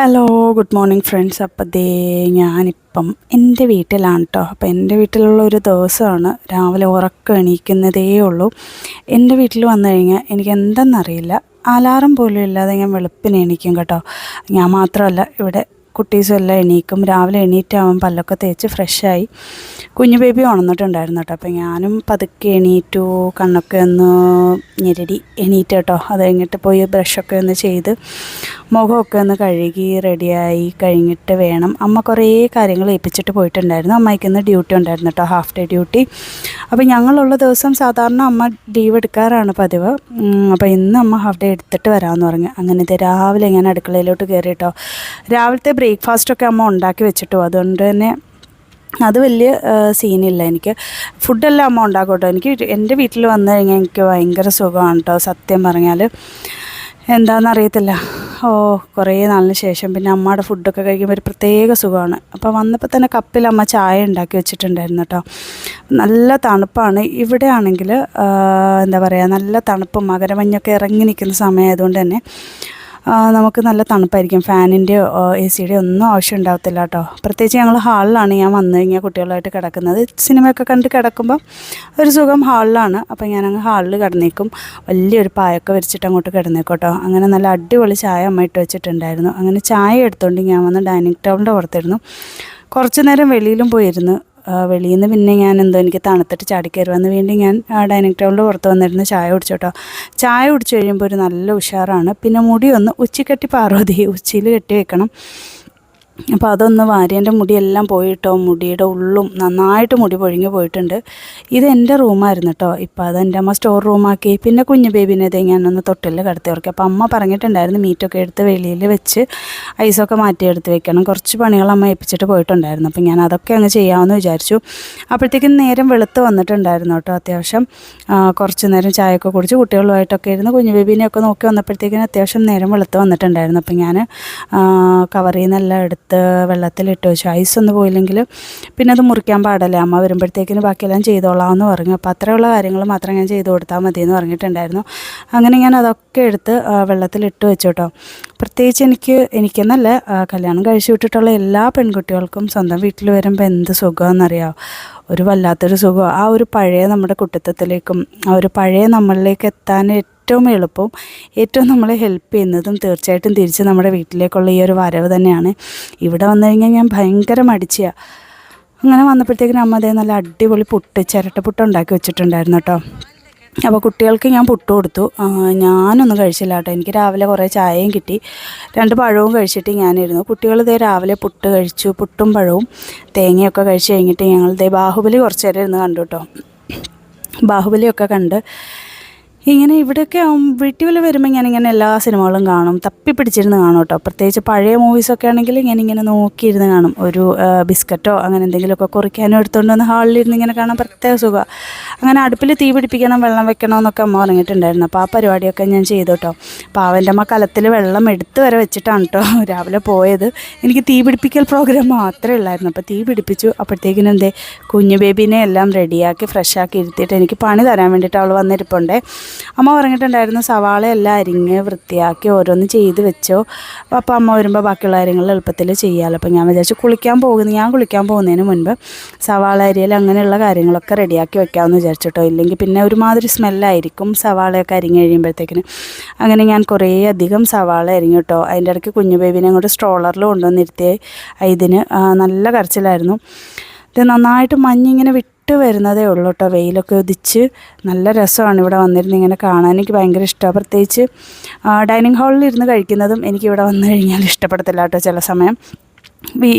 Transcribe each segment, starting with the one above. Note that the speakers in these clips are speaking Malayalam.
ഹലോ ഗുഡ് മോർണിംഗ് ഫ്രണ്ട്സ് അപ്പം ദേ ഞാനിപ്പം എന്റെ വീട്ടിലാണ് കേട്ടോ അപ്പം എന്റെ വീട്ടിലുള്ള ഒരു ദിവസമാണ് രാവിലെ ഉറക്കം എണീക്കുന്നതേ ഉള്ളൂ. എന്റെ വീട്ടിൽ വന്നു കഴിഞ്ഞാൽ എനിക്ക് എന്തെന്നറിയില്ല. അലാറം പോലും ഇല്ലാതെ ഞാൻ വെളുപ്പിന് എണീക്കും കേട്ടോ. ഞാൻ മാത്രമല്ല ഇവിടെ കുട്ടീസും എല്ലാം എണീക്കും. രാവിലെ എണീറ്റാവും പല്ലൊക്കെ തേച്ച് ഫ്രഷായി. കുഞ്ഞു ബേബി ഉണർന്നിട്ടുണ്ടായിരുന്നു കേട്ടോ അപ്പോൾ ഞാനും പതുക്കെ എണീറ്റു കണ്ണൊക്കെ ഒന്ന് ഞെരടി എണീറ്റ് കേട്ടോ അത് കഴിഞ്ഞിട്ട് പോയി ബ്രഷൊക്കെ ഒന്ന് ചെയ്ത് മുഖമൊക്കെ ഒന്ന് കഴുകി റെഡിയായി കഴിഞ്ഞിട്ട് വേണം. അമ്മ കുറേ കാര്യങ്ങൾ ഏൽപ്പിച്ചിട്ട് പോയിട്ടുണ്ടായിരുന്നു. അമ്മയ്ക്ക് ഇന്ന് ഡ്യൂട്ടി ഉണ്ടായിരുന്നു കേട്ടോ ഹാഫ് ഡേ ഡ്യൂട്ടി. അപ്പോൾ ഞങ്ങളുള്ള ദിവസം സാധാരണ അമ്മ ലീവ് എടുക്കാറാണ് പതിവ്. അപ്പോൾ ഇന്ന് അമ്മ ഹാഫ് ഡേ എടുത്തിട്ട് വരാമെന്ന് പറഞ്ഞു. അങ്ങനെ ഇത് രാവിലെ ഞാൻ അടുക്കളയിലോട്ട് കയറി കേട്ടോ രാവിലത്തെ ബ്രേക്ക്ഫാസ്റ്റൊക്കെ അമ്മ ഉണ്ടാക്കി വെച്ചിട്ടു. അതുകൊണ്ട് തന്നെ അത് വലിയ സീനില്ല എനിക്ക്. ഫുഡെല്ലാം അമ്മ ഉണ്ടാക്കും കേട്ടോ എനിക്ക് എന്റെ വീട്ടിൽ വന്നു കഴിഞ്ഞാൽ എനിക്ക് ഭയങ്കര സുഖമാണ് കേട്ടോ സത്യം പറഞ്ഞാൽ എന്താണെന്നറിയത്തില്ല ഓ കുറേ നാളിന് ശേഷം പിന്നെ അമ്മയുടെ ഫുഡൊക്കെ കഴിക്കുമ്പോൾ ഒരു പ്രത്യേക സുഖമാണ്. അപ്പോൾ വന്നപ്പോൾ തന്നെ കപ്പിൽ അമ്മ ചായ ഉണ്ടാക്കി വെച്ചിട്ടുണ്ടായിരുന്നു കേട്ടോ നല്ല തണുപ്പാണ്. ഇവിടെ ആണെങ്കിൽ എന്താ പറയുക നല്ല തണുപ്പും മകരമഞ്ഞൊക്കെ ഇറങ്ങി നിൽക്കുന്ന സമയമായതുകൊണ്ട് തന്നെ നമുക്ക് നല്ല തണുപ്പായിരിക്കും. ഫാനിന്റെയോ എ സിയുടെയോ ഒന്നും ആവശ്യം ഉണ്ടാകത്തില്ല കേട്ടോ. പ്രത്യേകിച്ച് ഞങ്ങൾ ഹാളിലാണ് ഞാൻ വന്നു കഴിഞ്ഞാൽ കുട്ടികളായിട്ട് കിടക്കുന്നത്. സിനിമയൊക്കെ കണ്ട് കിടക്കുമ്പോൾ ഒരു സുഖം ഹാളിലാണ്. അപ്പോൾ ഞാനങ്ങ് ഹാളിൽ കിടന്നേക്കും. വലിയൊരു പായൊക്കെ വിരിച്ചിട്ട് അങ്ങോട്ട് കിടന്നേക്കും കേട്ടോ. അങ്ങനെ നല്ല അടിപൊളി ചായ അമ്മ ഇട്ട് വെച്ചിട്ടുണ്ടായിരുന്നു. അങ്ങനെ ചായ എടുത്തുകൊണ്ട് ഞാൻ വന്ന് ഡൈനിങ് ടേബിളിന്റെ പുറത്തിരുന്നു. കുറച്ച് നേരം വെളിയിലും പോയിരുന്നു. വെളിയിൽ നിന്ന് പിന്നെ ഞാൻ എന്തോ എനിക്ക് തണുത്തിട്ട് ചാടിക്കയറുവാന്ന് വേണ്ടി ഞാൻ ഡൈനിങ് ടേബിളിന്റെ പുറത്ത് വന്നിരുന്ന് ചായ കുടിച്ചു കേട്ടോ. ചായ കുടിച്ചു കഴിയുമ്പോൾ ഒരു നല്ല ഉഷാറാണ്. പിന്നെ മുടി ഒന്ന് ഉച്ചക്കെട്ടി പാർവതി ഉച്ചയിൽ കെട്ടി വെക്കണം. അപ്പോൾ അതൊന്ന് വാര്യന്റെ മുടിയെല്ലാം പോയിട്ടോ മുടിയുടെ ഉള്ളും നന്നായിട്ട് മുടി പൊഴിഞ്ഞു പോയിട്ടുണ്ട്. ഇത് എന്റെ റൂമായിരുന്നു കേട്ടോ ഇപ്പോൾ അത് എന്റെ അമ്മ സ്റ്റോർ റൂമാക്കി. പിന്നെ കുഞ്ഞു ബേബിനെ ഞാൻ ഞാനൊന്ന് തൊട്ടിൽ കടത്തി ഉറക്കി. അപ്പോൾ അമ്മ പറഞ്ഞിട്ടുണ്ടായിരുന്നു മീറ്റൊക്കെ എടുത്ത് വെളിയിൽ വെച്ച് ഐസൊക്കെ മാറ്റി എടുത്ത് വെക്കണം. കുറച്ച് പണികൾ അമ്മ ഏൽപ്പിച്ചിട്ട് പോയിട്ടുണ്ടായിരുന്നു. അപ്പോൾ ഞാൻ അതൊക്കെ അങ്ങ് ചെയ്യാമെന്ന് വിചാരിച്ചു. അപ്പോഴത്തേക്കും നേരം വെളുത്ത് വന്നിട്ടുണ്ടായിരുന്നു കേട്ടോ അത്യാവശ്യം. കുറച്ച് നേരം ചായയൊക്കെ കുടിച്ച് കുട്ടികളുമായിട്ടൊക്കെ ഇരുന്ന് കുഞ്ഞു ബേബിനെയൊക്കെ നോക്കി വന്നപ്പോഴത്തേക്കിനും അത്യാവശ്യം നേരം വെളുത്ത് വന്നിട്ടുണ്ടായിരുന്നു. അപ്പോൾ ഞാൻ കവറിൽ നിന്നെല്ലാം എടുത്ത് വെള്ളത്തിലിട്ട് വെച്ചു. ഐസ് ഒന്നും പോയില്ലെങ്കിൽ പിന്നെ അത് മുറിക്കാൻ പാടല്ലേ? അമ്മ വരുമ്പോഴത്തേക്കിന് ബാക്കിയെല്ലാം ചെയ്തോളാം എന്ന് പറഞ്ഞു. അപ്പോൾ അത്രയുള്ള കാര്യങ്ങൾ മാത്രം ഞാൻ ചെയ്ത് കൊടുത്താൽ മതി എന്ന് പറഞ്ഞിട്ടുണ്ടായിരുന്നു. അങ്ങനെ ഞാൻ അതൊക്കെ എടുത്ത് വെള്ളത്തിലിട്ട് വെച്ചു കേട്ടോ. പ്രത്യേകിച്ച് എനിക്ക് എനിക്കെന്നല്ല കല്യാണം കഴിച്ചു വിട്ടിട്ടുള്ള എല്ലാ പെൺകുട്ടികൾക്കും സ്വന്തം വീട്ടിൽ വരുമ്പോൾ എന്ത് സുഖമെന്നറിയാമോ ഒരു വല്ലാത്തൊരു സുഖം. ആ ഒരു പഴയ നമ്മുടെ കുട്ടിത്തത്തിലേക്കും ആ ഒരു പഴയ നമ്മളിലേക്ക് എത്താൻ ഏറ്റവും എളുപ്പവും ഏറ്റവും നമ്മളെ ഹെൽപ്പ് ചെയ്യുന്നതും തീർച്ചയായിട്ടും തിരിച്ച് നമ്മുടെ വീട്ടിലേക്കുള്ള ഈ ഒരു വരവ് തന്നെയാണ്. ഇവിടെ വന്നു കഴിഞ്ഞാൽ ഞാൻ ഭയങ്കര മടിച്ചാണ് അങ്ങനെ വന്നപ്പോഴത്തേക്കിനും അമ്മ അതേ നല്ല അടിപൊളി പുട്ട് ചിരട്ടപ്പുട്ട് ഉണ്ടാക്കി വെച്ചിട്ടുണ്ടായിരുന്നു കേട്ടോ. അപ്പോൾ കുട്ടികൾക്ക് ഞാൻ പുട്ട് കൊടുത്തു. ഞാനൊന്നും കഴിച്ചില്ല കേട്ടോ. എനിക്ക് രാവിലെ കുറേ ചായയും കിട്ടി. രണ്ട് പഴവും കഴിച്ചിട്ട് ഞാനിരുന്നു. കുട്ടികൾ ഇതേ രാവിലെ പുട്ട് കഴിച്ചു പുട്ടും പഴവും തേങ്ങയൊക്കെ കഴിച്ച് കഴിഞ്ഞിട്ട് ഞങ്ങൾ ദേ ബാഹുബലി കുറച്ച് നേരം ഇരുന്ന് കണ്ടു കേട്ടോ. ബാഹുബലിയൊക്കെ കണ്ട് ഇങ്ങനെ ഇവിടെയൊക്കെ ആവും- വീട്ടിൽ വരുമ്പോൾ വരുമ്പോൾ ഇങ്ങനെ എല്ലാ സിനിമകളും കാണും. തപ്പി പിടിച്ചിരുന്ന് കാണും കേട്ടോ പ്രത്യേകിച്ച് പഴയ മൂവീസൊക്കെ ആണെങ്കിൽ ഞാൻ ഇങ്ങനെ നോക്കിയിരുന്ന് കാണും. ഒരു ബിസ്ക്കറ്റോ അങ്ങനെ എന്തെങ്കിലുമൊക്കെ കുറിക്കാനോ എടുത്തുകൊണ്ട് വന്ന് ഹാളിലിരുന്ന് ഇങ്ങനെ കാണാൻ പ്രത്യേക സുഖം അങ്ങനെ അടുപ്പിൽ തീ പിടിപ്പിക്കണം വെള്ളം വെക്കണം എന്നൊക്കെ അമ്മ പറഞ്ഞിട്ടുണ്ടായിരുന്നു. അപ്പോൾ ആ പരിപാടിയൊക്കെ ഞാൻ ചെയ്തു കേട്ടോ അപ്പോൾ അവന്റെ അമ്മ കലത്തിൽ വെള്ളം എടുത്ത് വരെ വെച്ചിട്ടാണ് കേട്ടോ രാവിലെ പോയത്. എനിക്ക് തീ പിടിപ്പിക്കൽ പ്രോഗ്രാം മാത്രമേ ഉള്ളായിരുന്നു. അപ്പോൾ തീ പിടിപ്പിച്ചു. അപ്പോഴത്തേക്കിനും എന്തേ കുഞ്ഞു ബേബീനെ എല്ലാം റെഡിയാക്കി ഫ്രഷാക്കി ഇരുത്തിയിട്ട് എനിക്ക് പണി തരാൻ വേണ്ടിയിട്ട് അവൾ വന്നിരിപ്പുണ്ടേ. അമ്മ പറഞ്ഞിട്ടുണ്ടായിരുന്നു സവാള എല്ലാം അരിഞ്ഞ് വൃത്തിയാക്കി ഓരോന്ന് ചെയ്ത് വെച്ചോ. അപ്പോൾ അമ്മ വരുമ്പോൾ ബാക്കിയുള്ള കാര്യങ്ങൾ എളുപ്പത്തിൽ ചെയ്യാമല്ലോ അപ്പോൾ ഞാൻ വിചാരിച്ചു കുളിക്കാൻ പോകുന്നു. ഞാൻ കുളിക്കാൻ പോകുന്നതിന് മുൻപ് സവാള അരിയൽ അങ്ങനെയുള്ള കാര്യങ്ങളൊക്കെ റെഡിയാക്കി വെക്കാമെന്ന് വിചാരിച്ചിട്ടോ. ഇല്ലെങ്കിൽ പിന്നെ ഒരുമാതിരി സ്മെല്ലായിരിക്കും സവാളയൊക്കെ അരിഞ്ഞ് കഴിയുമ്പോഴത്തേക്കിന്. അങ്ങനെ ഞാൻ കുറേ അധികം സവാള അരിഞ്ഞു കേട്ടോ അതിന്റെ ഇടയ്ക്ക് കുഞ്ഞു ബേബിനെ അങ്ങോട്ട് സ്ട്രോളറിൽ കൊണ്ടുവന്നിരുത്തി ഇതിന് നല്ല കരച്ചിലായിരുന്നു. ഇത് നന്നായിട്ട് മഞ്ഞിങ്ങനെ വിട്ട് വരുന്നതേ ഉള്ളൂ കേട്ടോ. വെയിലൊക്കെ ഉദിച്ച് നല്ല രസമാണ് ഇവിടെ വന്നിരുന്ന് ഇങ്ങനെ കാണാൻ. എനിക്ക് ഭയങ്കര ഇഷ്ടമാണ് പ്രത്യേകിച്ച് ഡൈനിങ് ഹാളിൽ ഇരുന്ന് കഴിക്കുന്നതും എനിക്ക് ഇവിടെ വന്നു കഴിഞ്ഞാൽ ഇഷ്ടപ്പെടത്തില്ല കേട്ടോ ചില സമയം.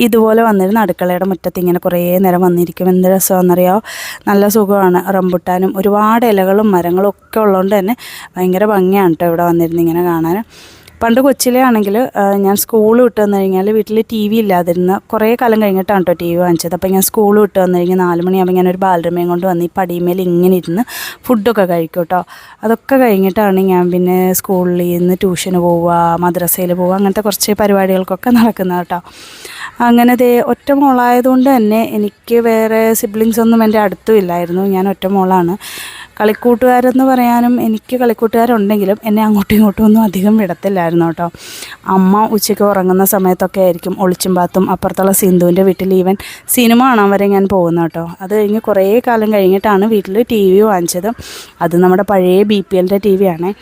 ഇതുപോലെ വന്നിരുന്ന അടുക്കളയുടെ മുറ്റത്ത് ഇങ്ങനെ കുറേ നേരം വന്നിരിക്കും. എന്ത് രസമാണെന്നറിയാമോ നല്ല സുഖമാണ്. റംബുട്ടാനും ഒരുപാട് ഇലകളും മരങ്ങളും ഒക്കെ ഉള്ളതുകൊണ്ട് തന്നെ ഭയങ്കര ഭംഗിയാണ് കേട്ടോ ഇവിടെ വന്നിരുന്ന് ഇങ്ങനെ കാണാൻ. പണ്ട് കൊച്ചിലെ ആണെങ്കിൽ ഞാൻ സ്കൂൾ വിട്ട് വന്നു കഴിഞ്ഞാൽ വീട്ടിൽ ടി വി ഇല്ലാതിരുന്ന കുറേ കാലം കഴിഞ്ഞിട്ടാണ് കേട്ടോ ടി വി വാങ്ങിച്ചത്. അപ്പോൾ ഞാൻ സ്കൂൾ വിട്ട് വന്നു കഴിഞ്ഞാൽ നാല് മണിയാകുമ്പോൾ ഞാൻ ഒരു ബാലരമയും കൊണ്ട് വന്ന് ഈ പടിമേൽ ഇങ്ങനെ ഇരുന്ന് ഫുഡൊക്കെ കഴിക്കും കേട്ടോ അതൊക്കെ കഴിഞ്ഞിട്ടാണ് ഞാൻ പിന്നെ സ്കൂളിൽ നിന്ന് ട്യൂഷന് പോവുക മദ്രസയിൽ പോവുക അങ്ങനത്തെ കുറച്ച് പരിപാടികൾക്കൊക്കെ നടക്കുന്നത് കേട്ടോ അങ്ങനെ ദേ ഒറ്റ മോളായതുകൊണ്ട് തന്നെ എനിക്ക് വേറെ സിബ്ലിങ്സ് ഒന്നും എന്റെ അടുത്തും ഇല്ലായിരുന്നു. ഞാൻ ഒറ്റ മോളാണ്. കളിക്കൂട്ടുകാരെന്ന് പറയാനും എനിക്ക് കളിക്കൂട്ടുകാരുണ്ടെങ്കിലും എന്നെ അങ്ങോട്ടും ഇങ്ങോട്ടും ഒന്നും അധികം വിടത്തില്ലായിരുന്നു കേട്ടോ. അമ്മ ഉച്ചയ്ക്ക് ഉറങ്ങുന്ന സമയത്തൊക്കെ ആയിരിക്കും ഒളിച്ചും പാത്തും അപ്പുറത്തുള്ള സിന്ധുവിന്റെ വീട്ടിൽ ഈവൻ സിനിമ കാണാൻ വരെ ഞാൻ പോകുന്നു കേട്ടോ. അത് കഴിഞ്ഞ് കുറേ കാലം കഴിഞ്ഞിട്ടാണ് വീട്ടിൽ ടി വി വാങ്ങിച്ചത്. അത് നമ്മുടെ പഴയ ബി പി എല്ലിന്റെ ടി വി ആണേ.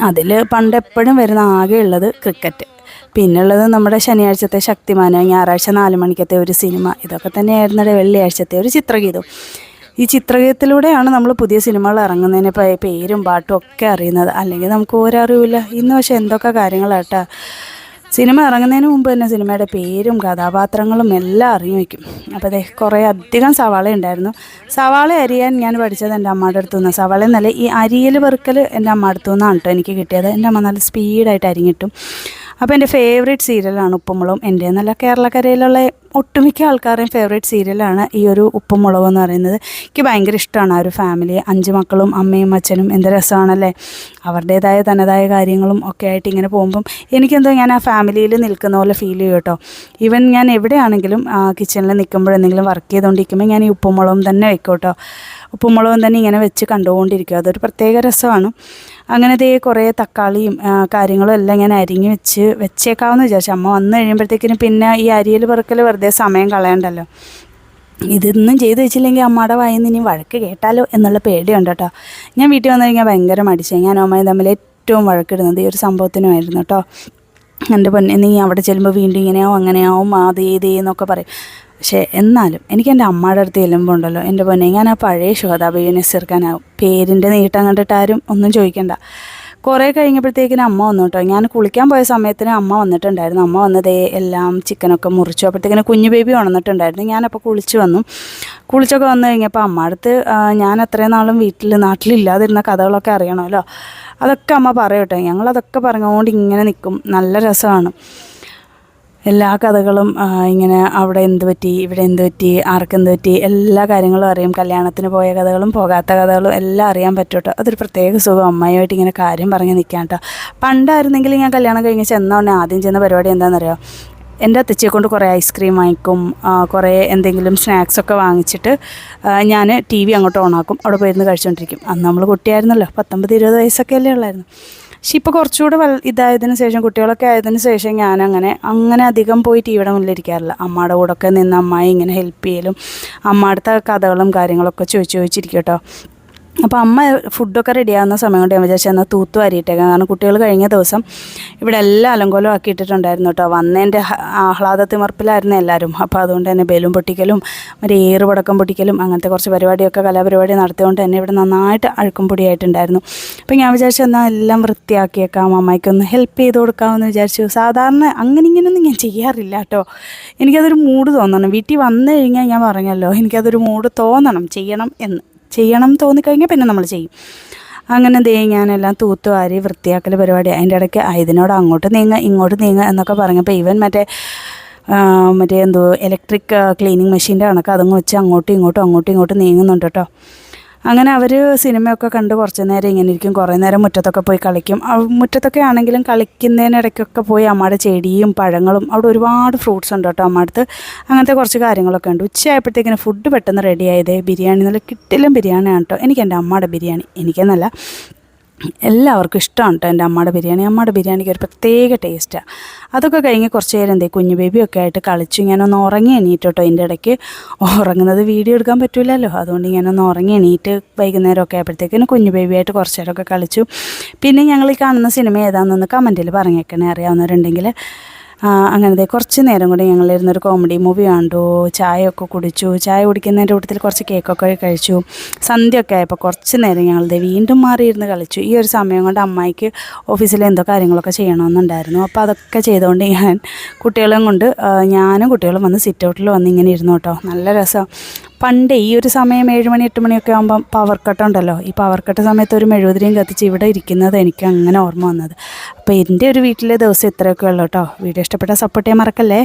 അതിൽ പണ്ട് എപ്പോഴും വരുന്ന ആകെ ഉള്ളത് ക്രിക്കറ്റ് പിന്നുള്ളത് നമ്മുടെ ശനിയാഴ്ചത്തെ ശക്തിമാന് ഞായറാഴ്ച നാല് മണിക്കത്തെ ഒരു സിനിമ ഇതൊക്കെ തന്നെയായിരുന്നു വെള്ളിയാഴ്ചത്തെ ഒരു ചിത്രഗീതം. ഈ ചിത്രകത്തിലൂടെയാണ് നമ്മൾ പുതിയ സിനിമകൾ ഇറങ്ങുന്നതിന് പേരും പാട്ടും ഒക്കെ അറിയുന്നത്. അല്ലെങ്കിൽ നമുക്ക് ഒരറിവില്ല ഇന്ന് പക്ഷേ എന്തൊക്കെ കാര്യങ്ങളാട്ടാ. സിനിമ ഇറങ്ങുന്നതിന് മുമ്പ് തന്നെ സിനിമയുടെ പേരും കഥാപാത്രങ്ങളും എല്ലാം അറിഞ്ഞു വയ്ക്കും. അപ്പോൾ അതെ കുറേ അധികം സവാള ഉണ്ടായിരുന്നു. സവാള അരിയാൻ ഞാൻ പഠിച്ചത് എന്റെ അമ്മയുടെ അടുത്തു നിന്ന്. സവാള എന്നല്ല ഈ അരിയൽ വെറുക്കൽ എന്റെ അമ്മ അടുത്തു നിന്നാണ് കേട്ടോ എനിക്ക് കിട്ടിയത്. എന്റെ അമ്മ നല്ല സ്പീഡായിട്ട് അരിഞ്ഞിട്ടും. അപ്പോൾ എന്റെ ഫേവറേറ്റ് സീരിയലാണ് ഉപ്പുമുളകും. എന്റെ എന്നല്ല കേരളക്കരയിലുള്ള ഒട്ടുമിക്ക ആൾക്കാരുടെയും ഫേവറേറ്റ് സീരിയലാണ് ഈ ഒരു ഉപ്പുമുളക് എന്ന് പറയുന്നത്. എനിക്ക് ഭയങ്കര ഇഷ്ടമാണ് ആ ഒരു ഫാമിലി അഞ്ച് മക്കളും അമ്മയും അച്ഛനും എന്ത് രസമാണല്ലേ? അവരുടേതായ തനതായ കാര്യങ്ങളും ഒക്കെ ആയിട്ട് ഇങ്ങനെ പോകുമ്പം എനിക്കെന്തോ ഞാൻ ആ ഫാമിലിയിൽ നിൽക്കുന്ന പോലെ ഫീൽ ചെയ്യും കേട്ടോ. ഈവൻ ഞാൻ എവിടെയാണെങ്കിലും കിച്ചണിൽ നിൽക്കുമ്പോഴെന്തെങ്കിലും വർക്ക് ചെയ്തുകൊണ്ടിരിക്കുമ്പോൾ ഞാൻ ഈ ഉപ്പുമുളകും തന്നെ വെക്കും കേട്ടോ. ഉപ്പും മുളകും തന്നെ ഇങ്ങനെ വെച്ച് കണ്ടുകൊണ്ടിരിക്കും. അതൊരു പ്രത്യേക രസമാണ്. അങ്ങനെ ദേ കുറേ തക്കാളിയും കാര്യങ്ങളും എല്ലാം ഇങ്ങനെ അരിഞ്ഞ് വെച്ച് വെച്ചേക്കാമെന്ന് വിചാരിച്ചു. അമ്മ വന്നു കഴിയുമ്പോഴത്തേക്കിനും പിന്നെ ഈ അരിയൽ പെറുക്കൽ വെറുതെ സമയം കളയണ്ടല്ലോ. ഇതൊന്നും ചെയ്ത് വെച്ചില്ലെങ്കിൽ അമ്മയുടെ വായിൽ നിന്ന് ഇനി വഴക്ക് കേട്ടാലോ എന്നുള്ള പേടിയുണ്ട് കേട്ടോ. ഞാൻ വീട്ടിൽ വന്നു കഴിഞ്ഞാൽ ഭയങ്കര മടിച്ചു. ഞാൻ അമ്മയും തമ്മിൽ ഏറ്റവും വഴക്കിടുന്നത് ഈ ഒരു സംഭവത്തിനുമായിരുന്നു കേട്ടോ. എന്റെ പൊന്നെ നീ അവിടെ ചെല്ലുമ്പോൾ വീണ്ടും ഇങ്ങനെയാവും അങ്ങനെയാവും ആ ഇതേ എന്നൊക്കെ പറയും. പക്ഷേ എന്നാലും എനിക്ക് എന്റെ അമ്മയുടെ അടുത്ത് ചെല്ലുമ്പോൾ ഉണ്ടല്ലോ എന്റെ പൊന്നെ ഞാൻ ആ പഴയ ശോതാബീവിനെ ചെറുക്കാനാവും പേരിന്റെ നീട്ടം കണ്ടിട്ട് ആരും ഒന്നും ചോദിക്കണ്ട. കുറേ കഴിഞ്ഞപ്പോഴത്തേക്കിനും അമ്മ വന്നു കേട്ടോ. ഞാൻ കുളിക്കാൻ പോയ സമയത്തിന് അമ്മ വന്നിട്ടുണ്ടായിരുന്നു. അമ്മ വന്നതേ എല്ലാം ചിക്കനൊക്കെ മുറിച്ചു. അപ്പോഴത്തേക്കിനും കുഞ്ഞു ബേബി ഉണർന്നിട്ടുണ്ടായിരുന്നു. ഞാനപ്പോൾ കുളിച്ച് വന്നു. കുളിച്ചൊക്കെ വന്നു കഴിഞ്ഞപ്പോൾ അമ്മ അടുത്ത് ഞാൻ അത്രയും നാളും വീട്ടിൽ നാട്ടിലില്ലാതിരുന്ന കഥകളൊക്കെ അറിയണമല്ലോ. അതൊക്കെ അമ്മ പറയട്ടെ. ഞങ്ങളതൊക്കെ പറഞ്ഞുകൊണ്ട് ഇങ്ങനെ നിൽക്കും നല്ല രസമാണ്. എല്ലാ കഥകളും ഇങ്ങനെ അവിടെ എന്ത് പറ്റി ഇവിടെ എന്ത് പറ്റി ആർക്കെന്ത് പറ്റി എല്ലാ കാര്യങ്ങളും അറിയും. കല്യാണത്തിന് പോയ കഥകളും പോകാത്ത കഥകളും എല്ലാം അറിയാൻ പറ്റും കേട്ടോ അതൊരു പ്രത്യേക സുഖം. അമ്മയുമായിട്ട് ഇങ്ങനെ കാര്യം പറഞ്ഞ് നിൽക്കാം കേട്ടോ പണ്ടായിരുന്നെങ്കിൽ ഞാൻ കല്യാണം കഴിഞ്ഞ് ചെന്ന ഉടനെ ആദ്യം ചെയ്യുന്ന പരിപാടി എന്താണെന്നറിയോ എന്റെ അത്തച്ചിയെ കൊണ്ട് കുറേ ഐസ്ക്രീം വാങ്ങിക്കും കുറേ എന്തെങ്കിലും സ്നാക്സൊക്കെ വാങ്ങിച്ചിട്ട് ഞാൻ ടി വി അങ്ങോട്ട് ഓണാക്കും അവിടെ പോയിരുന്ന് കഴിച്ചുകൊണ്ടിരിക്കും അന്ന് നമ്മൾ കുട്ടിയായിരുന്നല്ലോ പത്തൊമ്പത് ഇരുപത് വയസ്സൊക്കെ അല്ലേ ഉള്ളായിരുന്നു. പക്ഷെ ഇപ്പോൾ കുറച്ചുകൂടെ വൽ ഇതായതിനു ശേഷം കുട്ടികളൊക്കെ ആയതിനു ശേഷം ഞാൻ അങ്ങനെ അധികം പോയി ടി വിയുടെ മുന്നിലിരിക്കാറില്ല അമ്മയുടെ കൂടെ ഒക്കെ നിന്ന് അമ്മായി ഇങ്ങനെ ഹെൽപ്പ് ചെയ്യലും അമ്മയുടെ കഥകളും കാര്യങ്ങളൊക്കെ ചോദിച്ച് ചോദിച്ചിരിക്കും കേട്ടോ. അപ്പോൾ അമ്മ ഫുഡൊക്കെ റെഡിയാകുന്ന സമയം കൊണ്ട് ഞാൻ വിചാരിച്ചു എന്നാൽ തൂത്തു വാരിയിട്ടേക്കാം. കാരണം കുട്ടികൾ കഴിഞ്ഞ ദിവസം ഇവിടെ എല്ലാം അലങ്കോലം ആക്കിയിട്ടിട്ടുണ്ടായിരുന്നു കേട്ടോ വന്നതിന്റെ ഹ- ആഹ്ലാദ തിമർപ്പിലായിരുന്നു എല്ലാവരും അപ്പോൾ അതുകൊണ്ട് തന്നെ ബലൂൺ പൊട്ടിക്കലും മറ്റേ ഏറ് പടക്കം പൊട്ടിക്കലും അങ്ങനത്തെ കുറച്ച് പരിപാടിയൊക്കെ കലാപരിപാടി നടത്തിയതുകൊണ്ട് തന്നെ ഇവിടെ നന്നായിട്ട് അഴുക്കും പൊടിയായിട്ടുണ്ടായിരുന്നു. അപ്പോൾ ഞാൻ വിചാരിച്ചു എന്നാൽ എല്ലാം വൃത്തിയാക്കിയേക്കാം അമ്മയ്ക്കൊന്ന് ഹെൽപ്പ് ചെയ്ത് കൊടുക്കാമെന്ന് വിചാരിച്ചു. സാധാരണ അങ്ങനെ ഇങ്ങനെയൊന്നും ഞാൻ ചെയ്യാറില്ല കേട്ടോ എനിക്കതൊരു മൂഡ് തോന്നണം. വീട്ടിൽ വന്നു കഴിഞ്ഞാൽ ഞാൻ പറഞ്ഞല്ലോ എനിക്കതൊരു മൂഡ് തോന്നണം ചെയ്യണം എന്ന്. ചെയ്യണം തോന്നിക്കഴിഞ്ഞാൽ പിന്നെ നമ്മൾ ചെയ്യും. അങ്ങനെ ദേ ഞാനെല്ലാം തൂത്തുവാരി വൃത്തിയാക്കൽ പരിപാടി അതിന്റെ ഇടയ്ക്ക് ആയതിനോട് അങ്ങോട്ട് നീങ്ങ ഇങ്ങോട്ട് നീങ്ങ എന്നൊക്കെ പറഞ്ഞപ്പോൾ ഇവൻ മറ്റേ മറ്റേ എന്തോ ഇലക്ട്രിക് ക്ലീനിങ് മെഷീന്റെ കണക്ക് അതങ്ങ് വെച്ച് അങ്ങോട്ടും ഇങ്ങോട്ടും അങ്ങോട്ടും ഇങ്ങോട്ടും നീങ്ങുന്നുണ്ട് കേട്ടോ അങ്ങനെ അവർ സിനിമയൊക്കെ കണ്ട് കുറച്ച് നേരം ഇങ്ങനെ ഇരിക്കും. കുറേ നേരം മുറ്റത്തൊക്കെ പോയി കളിക്കും. മുറ്റത്തൊക്കെ ആണെങ്കിലും കളിക്കുന്നതിനിടയ്ക്കൊക്കെ പോയി അമ്മയുടെ ചെടിയും പഴങ്ങളും അവിടെ ഒരുപാട് ഫ്രൂട്ട്സ് ഉണ്ട് കേട്ടോ അമ്മടുത്ത് അങ്ങനത്തെ കുറച്ച് കാര്യങ്ങളൊക്കെ ഉണ്ട്. ഉച്ചയായപ്പോഴത്തേക്കിന് ഫുഡ് പെട്ടെന്ന് റെഡി ആയതേ ബിരിയാണി. നല്ല കിട്ടിലും ബിരിയാണിയാണ് കേട്ടോ. എനിക്ക് എന്റെ അമ്മയുടെ ബിരിയാണി എനിക്കെന്നല്ല. എല്ലാവർക്കും ഇഷ്ടമാണ് കേട്ടോ എന്റെ അമ്മയുടെ ബിരിയാണി. അമ്മയുടെ ബിരിയാണിക്ക് ഒരു പ്രത്യേക ടേസ്റ്റാണ് അതൊക്കെ കഴിഞ്ഞ് കുറച്ച് നേരം എന്തേ കുഞ്ഞു ബേബിയൊക്കെ ആയിട്ട് കളിച്ചു ഒന്ന് ഉറങ്ങി എണീറ്റ് കേട്ടോ എന്റെ ഇടയ്ക്ക്. ഉറങ്ങുന്നത് വീഡിയോ എടുക്കാൻ പറ്റില്ലല്ലോ അതുകൊണ്ട് ഞാനൊന്ന് ഉറങ്ങി എണീറ്റ് വൈകുന്നേരമൊക്കെ ആയപ്പോഴത്തേക്കിനും കുഞ്ഞു ബേബിയായിട്ട് കുറച്ച് നേരമൊക്കെ കളിച്ചു. പിന്നെ ഞങ്ങൾ ഈ കാണുന്ന സിനിമ ഏതാണെന്നൊന്ന് കമന്റിൽ പറഞ്ഞേക്കണേ. അറിയാവുന്നവരുണ്ടെങ്കിൽ അങ്ങനത്തെ കുറച്ച് നേരം കൂടി ഞങ്ങളിരുന്നൊരു കോമഡി മൂവി കണ്ടു. ചായയൊക്കെ കുടിച്ചു. ചായ കുടിക്കുന്നതിന്റെ കൂട്ടത്തിൽ കുറച്ച് കേക്കൊക്കെ കഴിച്ചു. സന്ധ്യയൊക്കെ ആയപ്പോൾ കുറച്ച് നേരം ഞങ്ങളത് വീണ്ടും മാറിയിരുന്ന് കളിച്ചു. ഈ ഒരു സമയം കൊണ്ട് അമ്മായിക്ക് ഓഫീസിൽ എന്തോ കാര്യങ്ങളൊക്കെ ചെയ്യണമെന്നുണ്ടായിരുന്നു. അപ്പോൾ അതൊക്കെ ചെയ്തുകൊണ്ട് ഞാൻ കുട്ടികളെയും കൊണ്ട് ഞാനും കുട്ടികളും വന്ന് സിറ്റ് ഔട്ടിൽ വന്ന് ഇങ്ങനെ ഇരുന്നു കേട്ടോ. നല്ല രസം. പണ്ട് ഈ ഒരു സമയം ഏഴ് മണി എട്ട് മണിയൊക്കെ ആകുമ്പം പവർ കട്ട് ഉണ്ടല്ലോ. ഈ പവർ കട്ട് സമയത്ത് ഒരു മെഴുകുതിരിയും കത്തിച്ച് ഇവിടെ ഇരിക്കുന്നത് എനിക്ക് അങ്ങനെ ഓർമ്മ വന്നത്. അപ്പോൾ എന്റെ ഒരു വീട്ടിലെ ദിവസം ഇത്രയൊക്കെ ഉള്ളൂ കേട്ടോ വീഡിയോ ഇഷ്ടപ്പെട്ടാൽ സപ്പോർട്ട് ചെയ്യാൻ മറക്കല്ലേ?